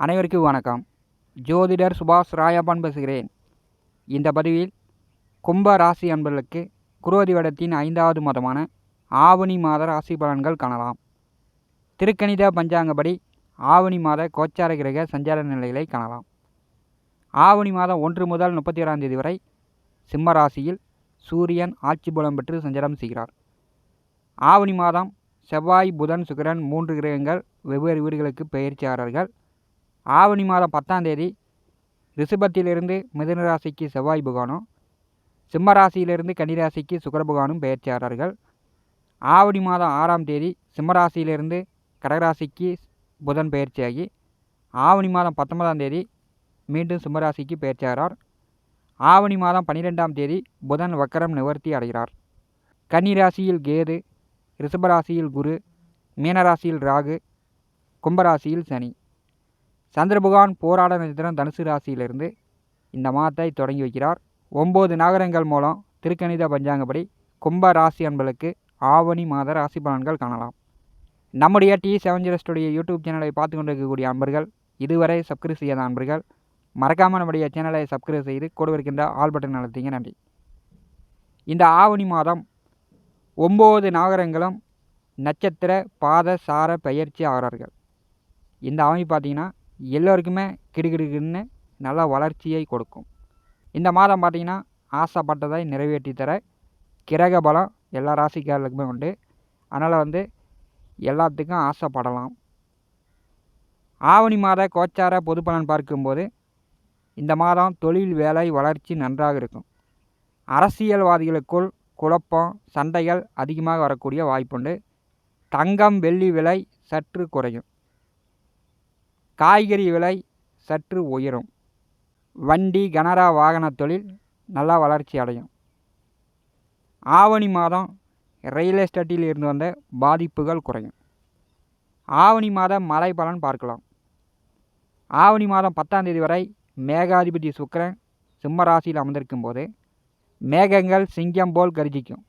அனைவருக்கும் வணக்கம். ஜோதிடர் சுபாஷ் ராயப்பன் பேசுகிறேன். இந்த பதிவில் கும்ப ராசி அன்பர்களுக்கு குரோதி வடத்தின் ஐந்தாவது மாதமான ஆவணி மாத ராசி பலன்கள் காணலாம். திருக்கணித பஞ்சாங்கப்படி ஆவணி மாத கோச்சார கிரக சஞ்சார நிலைகளை காணலாம். ஆவணி மாதம் ஒன்று முதல் முப்பத்தி ஓராம் தேதி வரை சிம்ம ராசியில் சூரியன் ஆட்சி புலம் பெற்று சஞ்சாரம் செய்கிறார். ஆவணி மாதம் செவ்வாய் புதன் சுக்கிரன் மூன்று கிரகங்கள் வெவ்வேறு வீடுகளுக்கு பெயர்ச்சியாளர்கள். ஆவணி மாதம் பத்தாம் தேதி ரிஷபத்திலிருந்து மிதுன ராசிக்கு செவ்வாய் புகானும் சிம்ம ராசியிலிருந்து கன்னிராசிக்கு சுக்கரபுகானும் பெயர்ச்சியாளர்கள் ஆவணி மாதம் ஆறாம் தேதி சிம்ம ராசியிலிருந்து கடகராசிக்கு புதன் பயிற்சியாகி ஆவணி மாதம் பத்தொன்பதாம் தேதி மீண்டும் சிம்மராசிக்கு பயிற்சியாகிறார் ஆவணி மாதம் பன்னிரெண்டாம் தேதி புதன் வக்கரம் நிவர்த்தி அடைகிறார். கன்னிராசியில் கேது ரிஷபராசியில் குரு மீனராசியில் ராகு கும்பராசியில் சனி. சந்திர பகவான் போராட நட்சத்திரம் தனுசு ராசியிலிருந்து இந்த மாதத்தை தொடங்கி வைக்கிறார். ஒம்பது நகரங்கள் மூலம் திருக்கணித பஞ்சாங்கப்படி கும்ப ராசி அன்பர்களுக்கு ஆவணி மாத ராசி பலன்கள் காணலாம். நம்முடைய T seven zero studio YouTube சேனலை பார்த்து கொண்டிருக்கக்கூடிய அன்பர்கள் இதுவரை சப்ஸ்கிரைப் செய்யாத அன்பர்கள் மறக்காமல் நம்முடைய சேனலை சப்ஸ்கிரைப் செய்து கூட இருக்கின்ற ஆல் பட்டன் நடத்திங்க நன்றி. இந்த ஆவணி மாதம் ஒம்பது நாகரங்களும் நட்சத்திர பாத சார பயிற்சி ஆகிறார்கள். இந்த அமைப்பு பார்த்திங்கன்னா எல்லோருக்குமே கிடுகிடுக்குன்னு நல்ல வளர்ச்சியை கொடுக்கும். இந்த மாதம் பார்த்திங்கன்னா ஆசைப்பட்டதை நிறைவேற்றி தர கிரக பலம் எல்லா ராசிக்காரர்களுக்குமே உண்டு. அதனால் வந்து எல்லாத்துக்கும் ஆசைப்படலாம். ஆவணி மாத கோச்சார பொது பலன் பார்க்கும்போது இந்த மாதம் தொழில் வேலை வளர்ச்சி நன்றாக இருக்கும். அரசியல்வாதிகளுக்குள் குழப்பம் சண்டைகள் அதிகமாக வரக்கூடிய வாய்ப்புண்டு. தங்கம் வெள்ளி விலை சற்று குறையும். காய்கறி விலை சற்று உயரும். வண்டி கனரா வாகன தொழில் நல்லா வளர்ச்சி அடையும். ஆவணி மாதம் ரியல் எஸ்டேட்டில் இருந்து வந்த பாதிப்புகள் குறையும். ஆவணி மாதம் மழை பலன் பார்க்கலாம். ஆவணி மாதம் பத்தாம் தேதி வரை மேகாதிபதி சுக்கரன் சிம்ம ராசியில் அமர்ந்திருக்கும் போது மேகங்கள் சிங்கம் போல் கர்ஜிக்கும்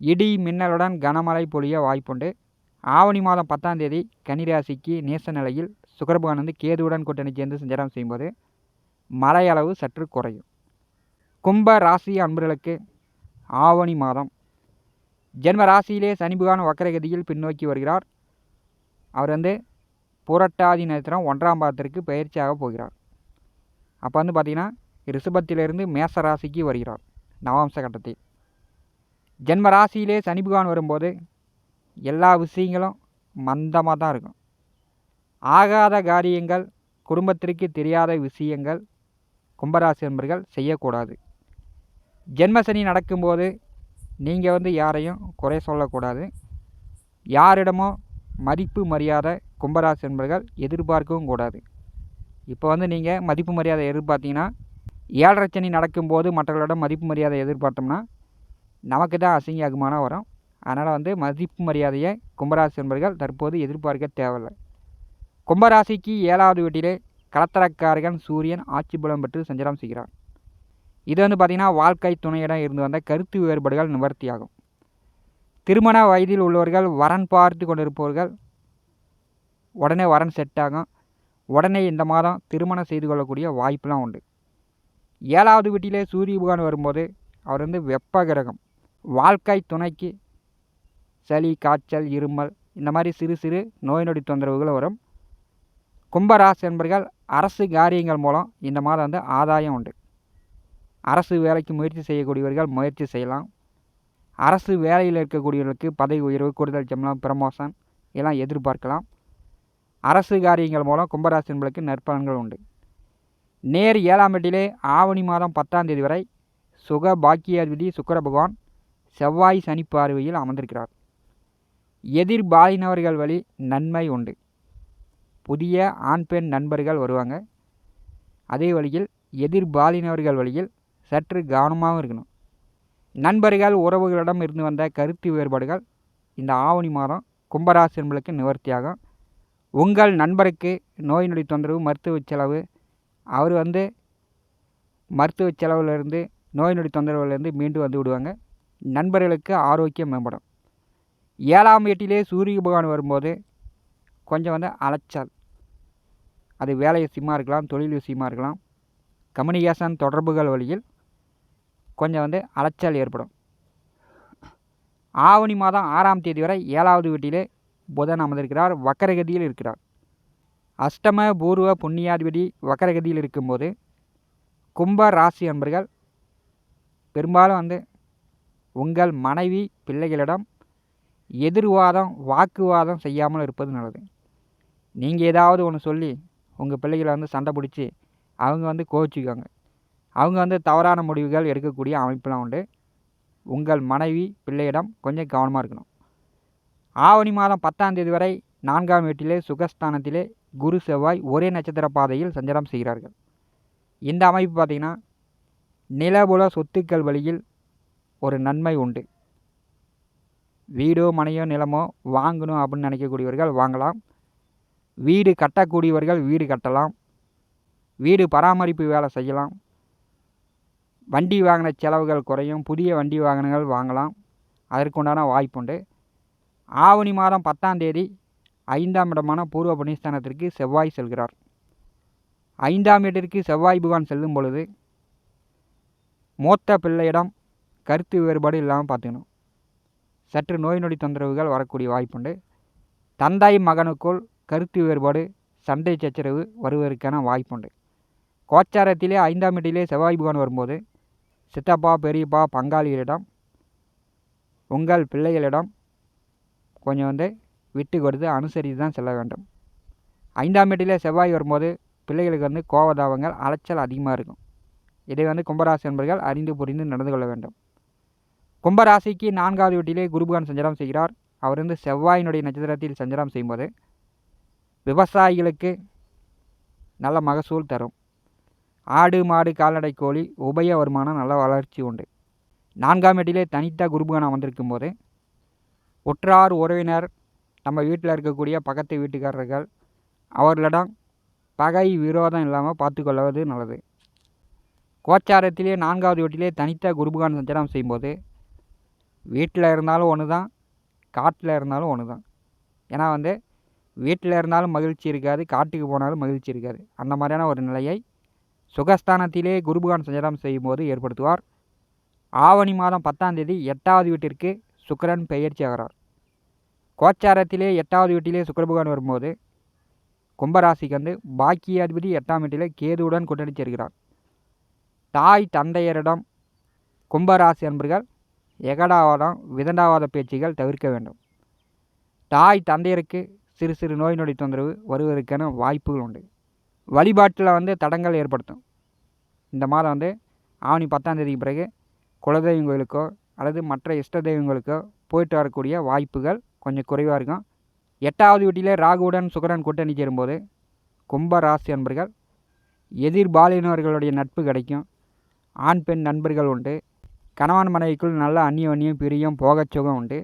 இடி மின்னலுடன் கனமழை பொழிய வாய்ப்புண்டு. ஆவணி மாதம் பத்தாம் தேதி கன்னிராசிக்கு நேச நிலையில் சுக்கரபகவான் வந்து கேதுவுடன் கூட்டணி சேர்ந்து சஞ்சாரம் செய்யும்போது மழை அளவு சற்று குறையும். கும்ப ராசி அன்பர்களுக்கு ஆவணி மாதம். ஜென்ம ராசியிலே சனி வக்கரகதியில் பின்னோக்கி வருகிறார். அவர் வந்து புரட்டாதி நட்சத்திரம் ஒன்றாம் பாதத்திற்கு பயிற்சியாக போகிறார். அப்போ வந்து பார்த்திங்கன்னா ரிஷபத்திலிருந்து மேச ராசிக்கு வருகிறார் நவாம்ச கட்டத்தில் ஜென்ம ராசியிலே சனி பகவான் வரும்போது எல்லா விஷயங்களும் மந்தமாக தான் இருக்கும். ஆகாத காரியங்கள் குடும்பத்திற்கு தெரியாத விஷயங்கள் கும்பராசி நண்பர்கள் செய்யக்கூடாது. ஜென்மசனி நடக்கும்போது நீங்கள் வந்து யாரையும் குறை சொல்லக்கூடாது. யாரிடமோ மதிப்பு மரியாதை கும்பராசி நண்பர்கள் எதிர்பார்க்கவும் கூடாது. இப்போ வந்து நீங்கள் மதிப்பு மரியாதை எதிர்பார்த்தீங்கன்னா ஏழரை சனி நடக்கும்போது மற்றவர்களிடம் மதிப்பு மரியாதை எதிர்பார்த்தோம்னா நமக்கு தான் அசிங்க அகுமானம் வரும். அதனால் வந்து மதிப்பு மரியாதையை கும்பராசி நண்பர்கள் தற்போது எதிர்பார்க்க தேவையில்லை. கும்பராசிக்கு ஏழாவது வீட்டிலே கலத்தரக்காரகன் சூரியன் ஆட்சி பலம் பெற்று சஞ்சாரம் செய்கிறார். இது வந்து பார்த்திங்கன்னா வாழ்க்கை துணையிடம் இருந்து வந்த கருத்து வேறுபாடுகள் நிவர்த்தியாகும். திருமண வயதில் உள்ளவர்கள் வரன் பார்த்து கொண்டிருப்பவர்கள் உடனே வரன் செட் ஆகும். உடனே இந்த மாதம் திருமணம் செய்து கொள்ளக்கூடிய வாய்ப்பெலாம் உண்டு. ஏழாவது வீட்டிலே சூரிய புகான் வரும்போது அவர் வந்து வெப்ப கிரகம். வாழ்க்கை துணைக்கு சளி காய்ச்சல் இருமல் இந்த மாதிரி சிறு சிறு நோய் நொடி தொந்தரவுகள் வரும். கும்பராசி என்பர்கள் அரசு காரியங்கள் மூலம் இந்த மாதம் வந்து ஆதாயம் உண்டு. அரசு வேலைக்கு முயற்சி செய்யக்கூடியவர்கள் முயற்சி செய்யலாம். அரசு வேலையில் இருக்கக்கூடியவர்களுக்கு பதவி உயர்வு கூடுதல் சம்பளம் ப்ரமோஷன் எல்லாம் எதிர்பார்க்கலாம். அரசு காரியங்கள் மூலம் கும்பராசி என்பர்களுக்கு நற்பலன்கள் உண்டு. நேர் ஏழாம் எட்டிலே ஆவணி மாதம் பத்தாம் தேதி வரை சுக பாக்கியாதிபதி சுக்கர பகவான் செவ்வாய் சனி பார்வையில் அமர்ந்திருக்கிறார். எதிர்பாலினவர்கள் வழி நன்மை உண்டு. புதிய ஆண் பெண் நண்பர்கள் வருவாங்க. அதே வழியில் எதிர்பாலினவர்கள் வழியில் சற்று கவனமாகவும் இருக்கணும். நண்பர்கள் உறவுகளிடம் இருந்து வந்த கருத்து வேறுபாடுகள் இந்த ஆவணி மாதம் கும்பராசி என்பளுக்கு நிவர்த்தியாகும். உங்கள் நண்பருக்கு நோய் நொடி தொந்தரவு மருத்துவ செலவு அவர் வந்து மருத்துவ செலவிலிருந்து நோய் நொடி தொந்தரவுலேருந்து மீண்டும் வந்து விடுவாங்க. நண்பர்களுக்கு ஆரோக்கியம் மேம்படும். ஏழாம் வீட்டிலே சூரிய பகவான் வரும்போது கொஞ்சம் வந்து அலைச்சல். அது வேலை விஷயமாக இருக்கலாம் தொழில் விஷயமாக இருக்கலாம். கம்யூனிகேஷன் தொடர்புகள் வழியில் கொஞ்சம் வந்து அலைச்சல் ஏற்படும். ஆவணி மாதம் ஆறாம் தேதி வரை ஏழாவது வீட்டிலே புதன் அமர்ந்திருக்கிறார் வக்கரகதியில் இருக்கிறார். அஷ்டம பூர்வ புண்ணியாதிபதி வக்கரகதியில் இருக்கும்போது கும்ப ராசி அன்பர்கள் பெரும்பாலும் வந்து உங்கள் மனைவி பிள்ளைகளிடம் எதிர்வாதம் வாக்குவாதம் செய்யாமல் இருப்பது நல்லது. நீங்கள் ஏதாவது ஒன்று சொல்லி உங்கள் பிள்ளைகளை வந்து சண்டை பிடிச்சி அவங்க வந்து கோவிச்சுக்குவாங்க. அவங்க வந்து தவறான முடிவுகள் எடுக்கக்கூடிய அமைப்பெலாம் உண்டு. உங்கள் மனைவி பிள்ளையிடம் கொஞ்சம் கவனமாக இருக்கணும். ஆவணி மாதம் பத்தாம் தேதி வரை நான்காம் வீட்டிலே சுகஸ்தானத்திலே குரு செவ்வாய் ஒரே நட்சத்திர பாதையில் சஞ்சாரம் செய்கிறார்கள். இந்த அமைப்பு பார்த்திங்கன்னா நிலபுல சொத்துக்கள் வழியில் ஒரு நன்மை உண்டு. வீடோ மனையோ நிலமோ வாங்கணும் அப்படின்னு நினைக்கக்கூடியவர்கள் வாங்கலாம். வீடு கட்டக்கூடியவர்கள் வீடு கட்டலாம். வீடு பராமரிப்பு வேலை செய்யலாம். வண்டி வாகன செலவுகள் குறையும். புதிய வண்டி வாகனங்கள் வாங்கலாம். அதற்குண்டான வாய்ப்புண்டு. ஆவணி மாதம் பத்தாம் தேதி ஐந்தாம் இடமான பூர்வ புனிஸ்தானத்திற்கு செவ்வாய் செல்கிறார். ஐந்தாம் இடத்திற்கு செவ்வாய் பகவான் செல்லும் பொழுது மூத்த பிள்ளையிடம் கருத்து வேறுபாடு இல்லாமல் பார்த்துக்கணும். சற்று நோய் நொடி தொந்தரவுகள் வரக்கூடிய வாய்ப்புண்டு. தந்தை மகனுக்குள் கருத்து வேறுபாடு சண்டை சச்சரவு வருவதற்கான வாய்ப்புண்டு. கோச்சாரத்திலே ஐந்தாம் வீட்டிலே செவ்வாய் பகவான் வரும்போது சித்தப்பா பெரியப்பா பங்காளிகளிடம் உங்கள் பிள்ளைகளிடம் கொஞ்சம் வந்து விட்டு கொடுத்து அனுசரித்து தான் செல்ல வேண்டும். ஐந்தாம் வீட்டிலே செவ்வாய் வரும்போது பிள்ளைகளுக்கு வந்து கோவதாபங்கள் அலைச்சல் அதிகமாக இருக்கும். இதை வந்து கும்பராசி என்பர்கள் அறிந்து புரிந்து நடந்து கொள்ள வேண்டும். கும்பராசிக்கு நான்காவது வீட்டிலே குருபகான் சஞ்சாரம் செய்கிறார். அவர் வந்து செவ்வாயினுடைய நட்சத்திரத்தில் சஞ்சாரம் செய்யும்போது விவசாயிகளுக்கு நல்ல மகசூல் தரும். ஆடு மாடு கால்நடை கோழி உபய வருமானம் நல்ல வளர்ச்சி உண்டு. நான்காம் வீட்டிலே தனித்த குருபுகணம் வந்திருக்கும் போது உற்றார் உறவினர் நம்ம வீட்டில் இருக்கக்கூடிய பக்கத்து வீட்டுக்காரர்கள் அவர்களிடம் பகை விரோதம் இல்லாமல் பார்த்துக்கொள்வது நல்லது. கோச்சாரத்திலே நான்காவது வீட்டிலே தனித்த குருபுகான சஞ்சாரம் செய்யும்போது வீட்டில் இருந்தாலும் ஒன்று தான் காட்டில் இருந்தாலும் ஒன்று தான் ஏன்னா வந்து வீட்டில் இருந்தாலும் மகிழ்ச்சி இருக்காது காட்டுக்கு போனாலும் மகிழ்ச்சி இருக்காது. அந்த மாதிரியான ஒரு நிலையை சுகஸ்தானத்திலே குருபகான் சஞ்சாரம் செய்யும்போது ஏற்படுத்துவார். ஆவணி மாதம் பத்தாம் தேதி எட்டாவது வீட்டிற்கு சுக்கரன் பெயர்ச்சி ஆகிறார். கோச்சாரத்திலே எட்டாவது வீட்டிலே சுக்கரபகவான் வரும்போது கும்பராசிக்கு வந்து பாக்கியாதிபதி எட்டாம் வீட்டிலே கேதுவுடன் கூட்டணி சேர்கிறார். தாய் தந்தையரிடம் கும்பராசி அன்பர்கள் எகடாவாதம் விதண்டாவாத பேச்சுகள் தவிர்க்க வேண்டும். தாய் தந்தையருக்கு சிறு சிறு நோய் நொடி தொந்தரவு வருவதற்கான வாய்ப்புகள் உண்டு. வழிபாட்டில் வந்து தடங்கள் ஏற்படுத்தும். இந்த மாதம் வந்து ஆவணி பத்தாம் தேதிக்கு பிறகு குலதெய்வம் கோயிலுக்கோ அல்லது மற்ற இஷ்ட தெய்வங்களுக்கோ போயிட்டு வரக்கூடிய வாய்ப்புகள் கொஞ்சம் குறைவாக இருக்கும். எட்டாவது வீட்டிலே ராகுவுடன் சுக்கரன் கூட்டணி சேரும்போது கும்ப ராசி அன்பர்கள் எதிர்பாலினவர்களுடைய நட்பு கிடைக்கும். ஆண் பெண் நண்பர்கள் உண்டு. கணவன் மனைவிக்குள் நல்ல அந்நியோன்யம் பிரியம் போகச் சுகம் உண்டு.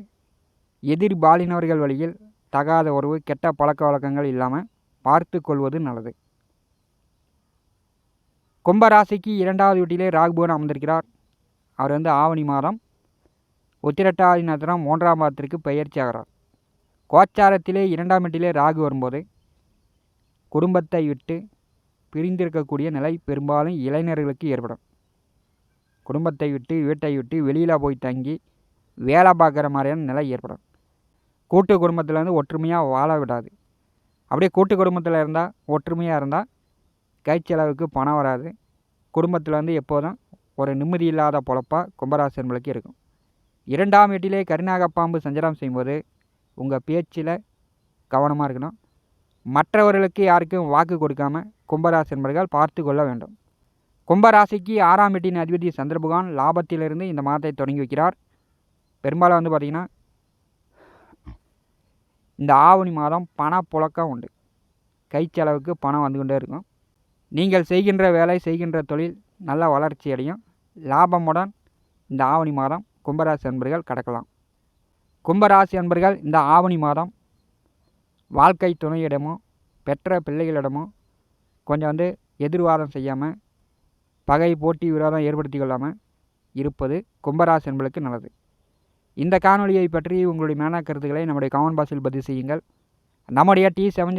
எதிர்பாலினவர்கள் வழியில் தகாத உறவு கெட்ட பழக்க வழக்கங்கள் இல்லாமல் பார்த்து கொள்வது நல்லது. கும்பராசிக்கு இரண்டாவது வீட்டிலே ராகுபவன் அமர்ந்திருக்கிறார். அவர் வந்து ஆவணி மாதம் உத்திரட்டாதி நட்சத்திரம் மூன்றாம் மாதத்திற்கு பயிற்சி ஆகிறார். கோச்சாரத்திலே இரண்டாம் வீட்டிலே ராகு வரும்போது குடும்பத்தை விட்டு பிரிந்திருக்கக்கூடிய நிலை பெரும்பாலும் இளைஞர்களுக்கு ஏற்படும். குடும்பத்தை விட்டு வீட்டை விட்டு வெளியில் போய் தங்கி வேலை பார்க்குற மாதிரியான நிலை ஏற்படும். கூட்டு குடும்பத்தில் வந்து ஒற்றுமையாக வாழ விடாது. அப்படியே கூட்டு குடும்பத்தில் இருந்தால் ஒற்றுமையாக இருந்தால் கை செலவுக்கு பணம் வராது. குடும்பத்தில் வந்து எப்போதும் ஒரு நிம்மதி இல்லாத பொழப்பாக கும்பராசன்களுக்கு இருக்கும். இரண்டாம் வீட்டிலே பாம்பு சஞ்சாரம் செய்யும்போது உங்கள் பேச்சில் கவனமாக இருக்கணும். மற்றவர்களுக்கு யாருக்கும் வாக்கு கொடுக்காம கும்பராசி என்பர்கள் பார்த்து கொள்ள வேண்டும். கும்பராசிக்கு ஆறாம் வீட்டின் அதிபதி சந்திரபகவான் லாபத்திலிருந்து இந்த மாதத்தை தொடங்கி வைக்கிறார். பெரும்பாலும் வந்து பார்த்திங்கன்னா இந்த ஆவணி மாதம் பணப்புழக்கம் உண்டு. கை செலவுக்கு பணம் வந்து கொண்டே இருக்கும். நீங்கள் செய்கின்ற வேலை செய்கின்ற தொழில் நல்ல வளர்ச்சி அடையும். லாபமுடன் இந்த ஆவணி மாதம் கும்பராசி அன்பர்கள் கடக்கலாம். கும்பராசி அன்பர்கள் இந்த ஆவணி மாதம் வாழ்க்கை துணையிடமோ பெற்ற பிள்ளைகளிடமோ கொஞ்சம் வந்து எதிர்வாதம் செய்யாமல் பகை போட்டி விரோதம் ஏற்படுத்தி கொள்ளாமல் இருப்பது கும்பராசி என்பளுக்கு நல்லது. இந்த காணொலியை பற்றி உங்களுடைய மேன கருத்துக்களை நம்முடைய கமெண்ட் பாக்ஸில் பதிவு செய்யுங்கள். நம்முடைய டி செவன்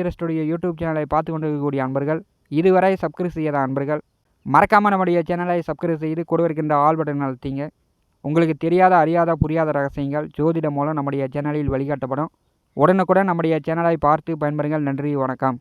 யூடியூப் சேனலை பார்த்து கொண்டிருக்கக்கூடிய அன்பர்கள் இதுவரை சப்ஸ்கிரைப் செய்யாத அன்பர்கள் மறக்காமல் நம்முடைய சேனலை சப்ஸ்கிரைப் செய்து கூட இருக்கின்ற ஆல் பட்டன் அழுத்திங்க. உங்களுக்கு தெரியாத அறியாத புரியாத ரகசியங்கள் ஜோதிடம் மூலம் நம்முடைய சேனலில் வழிகாட்டப்படும். உடனுக்குடன் நம்முடைய சேனலை பார்த்து பயன்பெறுங்கள். நன்றி வணக்கம்.